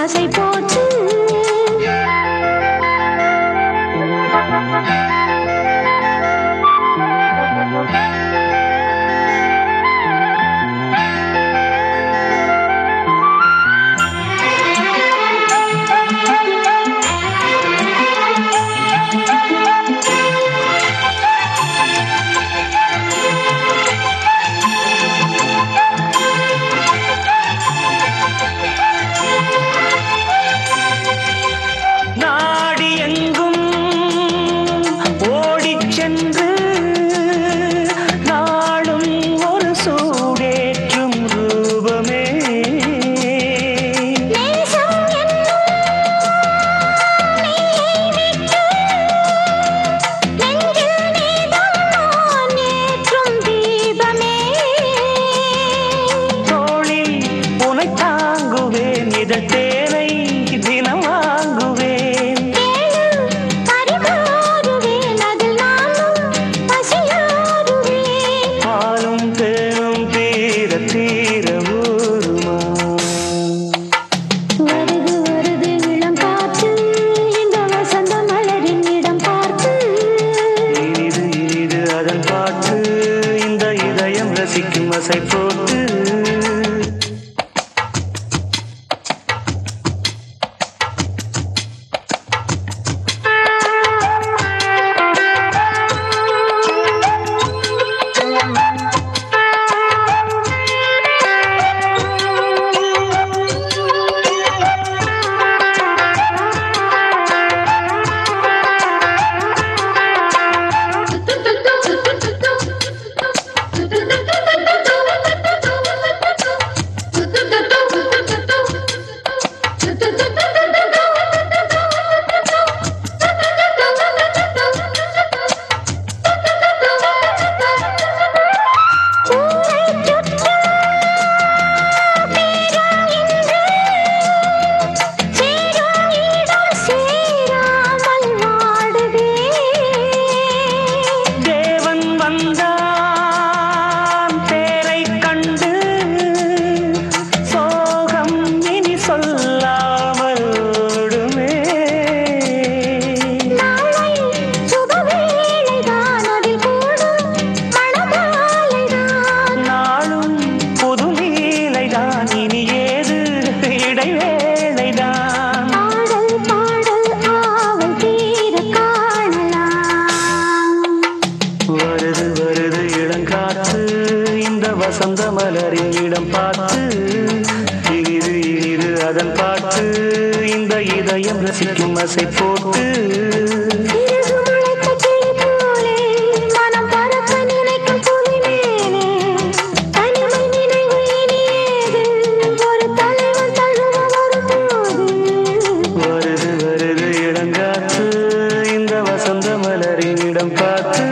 ரசிக்கும் அசை இந்த வசந்த மலரின் இடம் பார்த்து இனிது இனிது அதன் பார்த்து இந்த இதயம் ரசிக்கும் அசை போட்டு. மலரின் இடம் பார்த்து